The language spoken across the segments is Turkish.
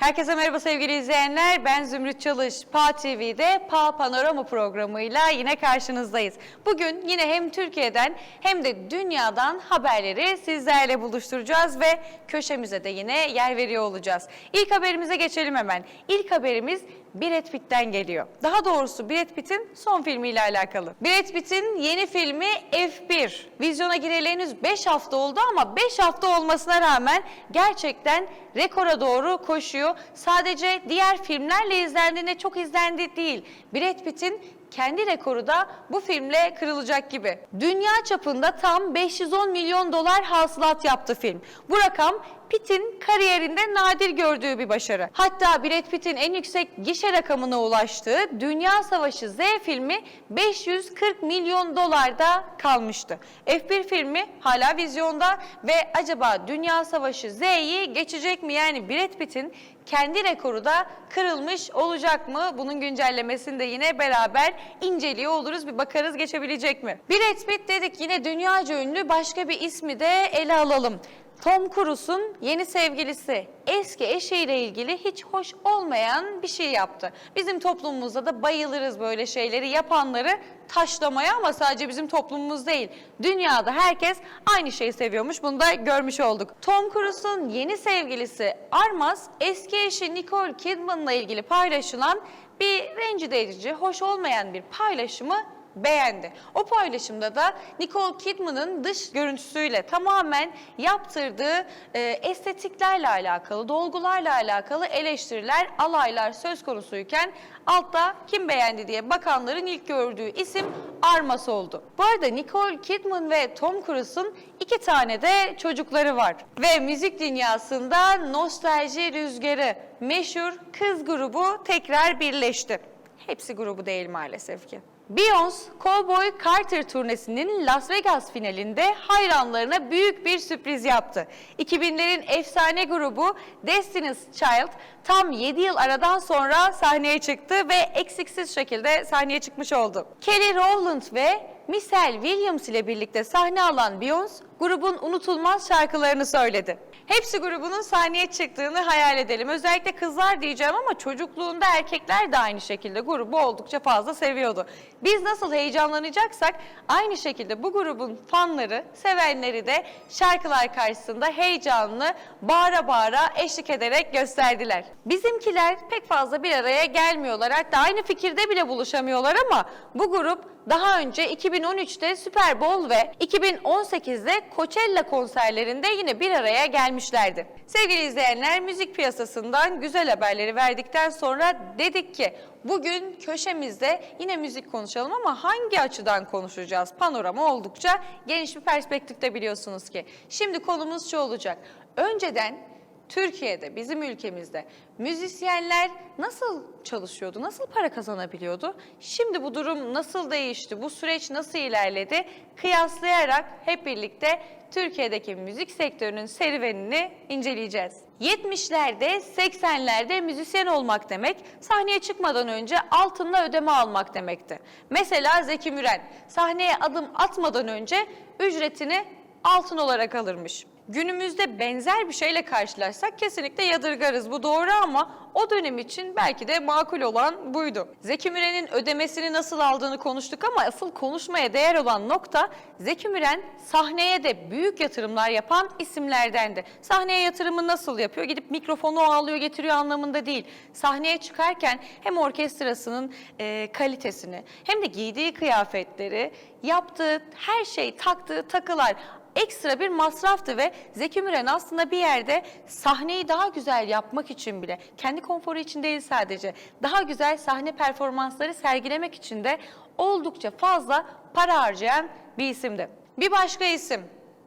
Herkese merhaba sevgili izleyenler. Ben Zümrüt Çalış. PA TV'de PA Panorama programıyla yine karşınızdayız. Bugün yine hem Türkiye'den hem de dünyadan haberleri sizlerle buluşturacağız ve köşemize de yine yer veriyor olacağız. İlk haberimize geçelim hemen. İlk haberimiz Brad Pitt'ten geliyor. Daha doğrusu Brad Pitt'in son filmiyle alakalı. Brad Pitt'in yeni filmi F1. Vizyona gireli henüz 5 hafta oldu ama 5 hafta olmasına rağmen gerçekten rekora doğru koşuyor. Sadece diğer filmlerle izlendiğinde çok izlendi değil. Brad Pitt'in kendi rekoru da bu filmle kırılacak gibi. Dünya çapında tam 510 milyon dolar hasılat yaptı film. Bu rakam Pitt'in kariyerinde nadir gördüğü bir başarı. Hatta Brad Pitt'in en yüksek gişe rakamına ulaştığı Dünya Savaşı Z filmi 540 milyon dolarda kalmıştı. F1 filmi hala vizyonda ve acaba Dünya Savaşı Z'yi geçecek mi? Yani Brad Pitt'in kendi rekoru da kırılmış olacak mı? Bunun güncellemesini de yine beraber inceliyor oluruz. Bir bakarız geçebilecek mi? Brad Pitt dedik yine dünyaca ünlü başka bir ismi de ele alalım. Tom Cruise'un yeni sevgilisi eski eşiyle ilgili hiç hoş olmayan bir şey yaptı. Bizim toplumumuzda da bayılırız böyle şeyleri yapanları taşlamaya ama sadece bizim toplumumuz değil. Dünyada herkes aynı şeyi seviyormuş. Bunu da görmüş olduk. Tom Cruise'un yeni sevgilisi Armas eski eşi Nicole Kidman'la ilgili paylaşılan bir rencide edici, hoş olmayan bir paylaşımı beğendi. O paylaşımda da Nicole Kidman'ın dış görüntüsüyle tamamen yaptırdığı e, estetiklerle alakalı, dolgularla alakalı eleştiriler, alaylar söz konusuyken altta kim beğendi diye bakanların ilk gördüğü isim Armas oldu. Bu arada Nicole Kidman ve Tom Cruise'un iki tane de çocukları var. Ve müzik dünyasında nostalji rüzgarı meşhur kız grubu tekrar birleşti. Hepsi grubu değil maalesef ki. Beyoncé, Cowboy Carter turnesinin Las Vegas finalinde hayranlarına büyük bir sürpriz yaptı. 2000'lerin efsane grubu Destiny's Child tam 7 yıl aradan sonra sahneye çıktı ve eksiksiz şekilde sahneye çıkmış oldu. Kelly Rowland ve Michelle Williams ile birlikte sahne alan Beyoncé, grubun unutulmaz şarkılarını söyledi. Hepsi grubunun sahneye çıktığını hayal edelim. Özellikle kızlar diyeceğim ama çocukluğunda erkekler de aynı şekilde grubu oldukça fazla seviyordu. Biz nasıl heyecanlanacaksak aynı şekilde bu grubun fanları, sevenleri de şarkılar karşısında heyecanlı bağıra bağıra eşlik ederek gösterdiler. Bizimkiler pek fazla bir araya gelmiyorlar. Hatta aynı fikirde bile buluşamıyorlar ama bu grup daha önce 2013'te Super Bowl ve 2018'de Coachella konserlerinde yine bir araya gelmişlerdi. Sevgili izleyenler müzik piyasasından güzel haberleri verdikten sonra dedik ki bugün köşemizde yine müzik konuşalım ama hangi açıdan konuşacağız? Panorama oldukça geniş bir perspektifte biliyorsunuz ki. Şimdi konumuz şu olacak. Önceden Türkiye'de, bizim ülkemizde müzisyenler nasıl çalışıyordu, nasıl para kazanabiliyordu? Şimdi bu durum nasıl değişti, bu süreç nasıl ilerledi? Kıyaslayarak hep birlikte Türkiye'deki müzik sektörünün serüvenini inceleyeceğiz. 70'lerde, 80'lerde müzisyen olmak demek, sahneye çıkmadan önce altınla ödeme almak demekti. Mesela Zeki Müren, sahneye adım atmadan önce ücretini altın olarak alırmış. Günümüzde benzer bir şeyle karşılaşsak kesinlikle yadırgarız. Bu doğru ama o dönem için belki de makul olan buydu. Zeki Müren'in ödemesini nasıl aldığını konuştuk ama asıl konuşmaya değer olan nokta Zeki Müren sahneye de büyük yatırımlar yapan isimlerdendi. Sahneye yatırımı nasıl yapıyor? Gidip mikrofonu alıyor getiriyor anlamında değil. Sahneye çıkarken hem orkestrasının e, kalitesini hem de giydiği kıyafetleri, yaptığı her şey, taktığı takılar ekstra bir masraftı ve Zeki Müren aslında bir yerde sahneyi daha güzel yapmak için bile, kendi konforu için değil sadece, daha güzel sahne performansları sergilemek için de oldukça fazla para harcayan bir isimdi. Bir başka isim,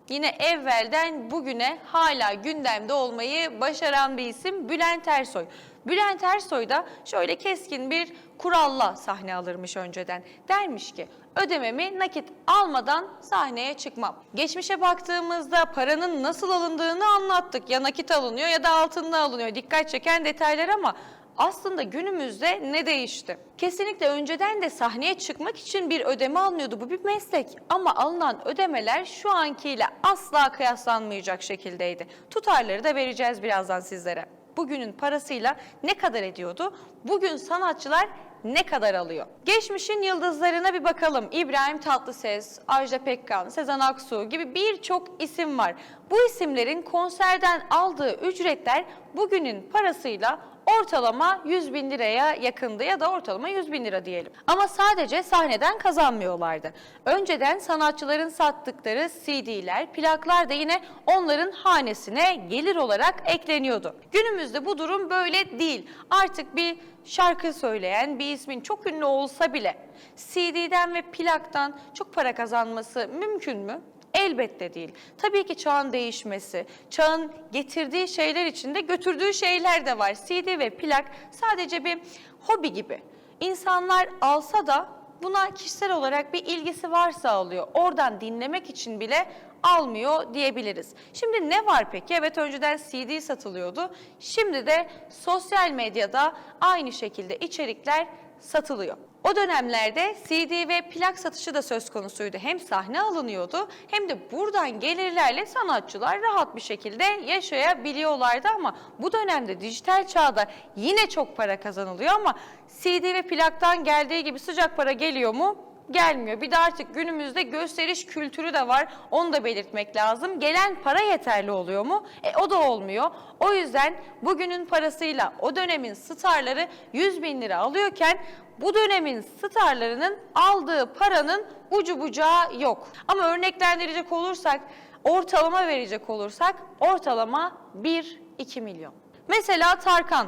Yine evvelden bugüne hala gündemde olmayı başaran bir isim Bülent Ersoy. Bülent Ersoy da şöyle keskin bir kuralla sahne alırmış önceden. Dermiş ki ödememi nakit almadan sahneye çıkmam. Geçmişe baktığımızda paranın nasıl alındığını anlattık. Ya nakit alınıyor ya da altınla alınıyor. Dikkat çeken detaylar ama aslında günümüzde ne değişti? Kesinlikle önceden de sahneye çıkmak için bir ödeme alınıyordu. Bu bir meslek ama alınan ödemeler şu ankiyle asla kıyaslanmayacak şekildeydi. Tutarları da vereceğiz birazdan sizlere. bugünün parasıyla ne kadar ediyordu? Bugün sanatçılar ne kadar alıyor? Geçmişin yıldızlarına bir bakalım. İbrahim Tatlıses, Ajda Pekkan, Sezen Aksu gibi birçok isim var. Bu isimlerin konserden aldığı ücretler bugünün parasıyla ortalama 100 bin liraya yakındı ya da ortalama 100 bin lira diyelim. Ama sadece sahneden kazanmıyorlardı. Önceden sanatçıların sattıkları CD'ler, plaklar da yine onların hanesine gelir olarak ekleniyordu. Günümüzde bu durum böyle değil. Artık bir şarkı söyleyen bir ismin çok ünlü olsa bile CD'den ve plaktan çok para kazanması mümkün mü? Elbette değil. Tabii ki çağın değişmesi, çağın getirdiği şeyler içinde götürdüğü şeyler de var. CD ve plak sadece bir hobi gibi. İnsanlar alsa da buna kişisel olarak bir ilgisi varsa alıyor. Oradan dinlemek için bile almıyor diyebiliriz. Şimdi ne var peki? Evet önceden CD satılıyordu. Şimdi de sosyal medyada aynı şekilde içerikler satılıyor. O dönemlerde CD ve plak satışı da söz konusuydu. Hem sahne alınıyordu hem de buradan gelirlerle sanatçılar rahat bir şekilde yaşayabiliyorlardı ama bu dönemde dijital çağda yine çok para kazanılıyor ama CD ve plaktan geldiği gibi sıcak para geliyor mu? Gelmiyor. Bir de artık günümüzde gösteriş kültürü de var. Onu da belirtmek lazım. Gelen para yeterli oluyor mu? E, o da olmuyor. O yüzden bugünün parasıyla o dönemin starları 100 bin lira alıyorken bu dönemin starlarının aldığı paranın ucu bucağı yok. Ama örneklendirecek olursak, ortalama verecek olursak ortalama 1-2 milyon. Mesela Tarkan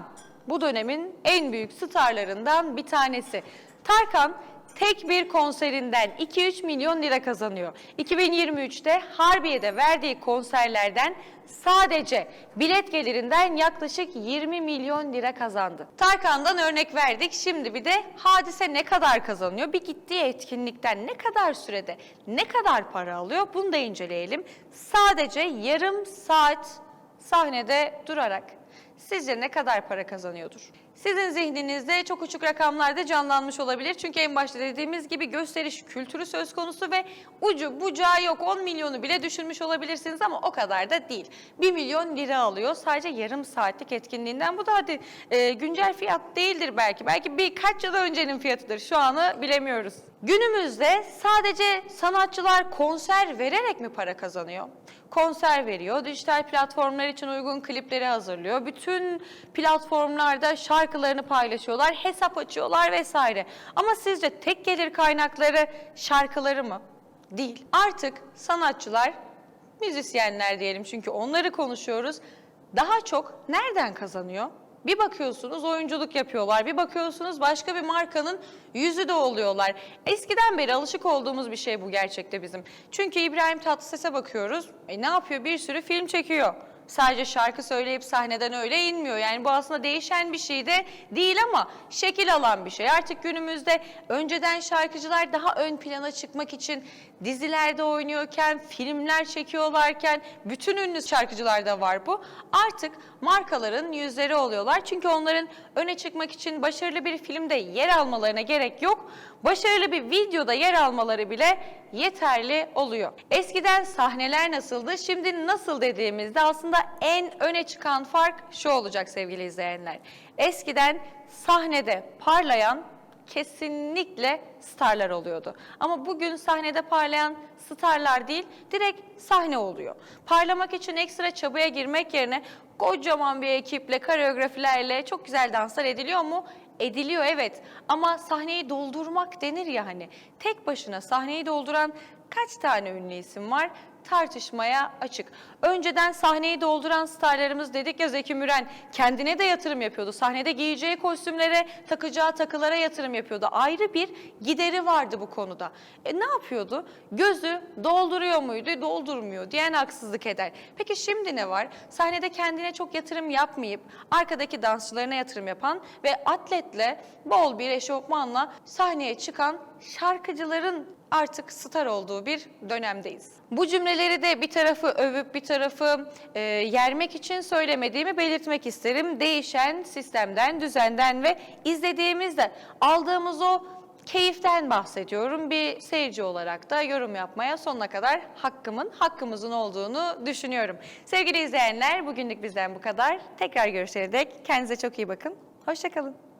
bu dönemin en büyük starlarından bir tanesi. Tarkan tek bir konserinden 2-3 milyon lira kazanıyor. 2023'te Harbiye'de verdiği konserlerden sadece bilet gelirinden yaklaşık 20 milyon lira kazandı. Tarkan'dan örnek verdik. Şimdi bir de Hadise ne kadar kazanıyor? Bir gittiği etkinlikten ne kadar sürede ne kadar para alıyor? Bunu da inceleyelim. Sadece yarım saat sahnede durarak sizce ne kadar para kazanıyordur? Sizin zihninizde çok uçuk rakamlarda canlanmış olabilir. Çünkü en başta dediğimiz gibi gösteriş kültürü söz konusu ve ucu bucağı yok 10 milyonu bile düşünmüş olabilirsiniz ama o kadar da değil. 1 milyon lira alıyor sadece yarım saatlik etkinliğinden. Bu da hadi e, güncel fiyat değildir belki. Belki birkaç yıl öncenin fiyatıdır. Şu anı bilemiyoruz. Günümüzde sadece sanatçılar konser vererek mi para kazanıyor? Konser veriyor, dijital platformlar için uygun klipleri hazırlıyor. Bütün platformlarda şarkılarını paylaşıyorlar, hesap açıyorlar vesaire. Ama sizce tek gelir kaynakları şarkıları mı? Değil. Artık sanatçılar, müzisyenler diyelim çünkü onları konuşuyoruz. Daha çok nereden kazanıyor? Bir bakıyorsunuz oyunculuk yapıyorlar, bir bakıyorsunuz başka bir markanın yüzü de oluyorlar. Eskiden beri alışık olduğumuz bir şey bu gerçekte bizim. Çünkü İbrahim Tatlıses'e bakıyoruz, e ne yapıyor? Bir sürü film çekiyor. Sadece şarkı söyleyip sahneden öyle inmiyor. Yani bu aslında değişen bir şey de değil ama şekil alan bir şey. Artık günümüzde önceden şarkıcılar daha ön plana çıkmak için dizilerde oynuyorken, filmler çekiyorlarken bütün ünlü şarkıcılarda var bu. Artık markaların yüzleri oluyorlar. Çünkü onların öne çıkmak için başarılı bir filmde yer almalarına gerek yok. Başarılı bir videoda yer almaları bile yeterli oluyor. Eskiden sahneler nasıldı? Şimdi nasıl dediğimizde aslında en öne çıkan fark şu olacak sevgili izleyenler. Eskiden sahnede parlayan kesinlikle starlar oluyordu. Ama bugün sahnede parlayan starlar değil, direkt sahne oluyor. Parlamak için ekstra çabaya girmek yerine kocaman bir ekiple, koreografilerle çok güzel danslar ediliyor mu? Ediliyor evet ama sahneyi doldurmak denir ya hani. Tek başına sahneyi dolduran kaç tane ünlü isim var? Tartışmaya açık. Önceden sahneyi dolduran starlarımız dedik ya Zeki Müren kendine de yatırım yapıyordu. Sahnede giyeceği kostümlere, takacağı takılara yatırım yapıyordu. Ayrı bir gideri vardı bu konuda. E, ne yapıyordu? Gözü dolduruyor muydu? Doldurmuyor diyen haksızlık eder. Peki şimdi ne var? Sahnede kendine çok yatırım yapmayıp arkadaki dansçılarına yatırım yapan ve atletle bol bir eşofmanla sahneye çıkan şarkıcıların artık star olduğu bir dönemdeyiz. Bu cümleleri de bir tarafı övüp bir tarafı e, yermek için söylemediğimi belirtmek isterim. Değişen sistemden, düzenden ve izlediğimizde aldığımız o keyiften bahsediyorum. Bir seyirci olarak da yorum yapmaya sonuna kadar hakkımın, hakkımızın olduğunu düşünüyorum. Sevgili izleyenler bugünlük bizden bu kadar. Tekrar görüşene dek kendinize çok iyi bakın. Hoşçakalın.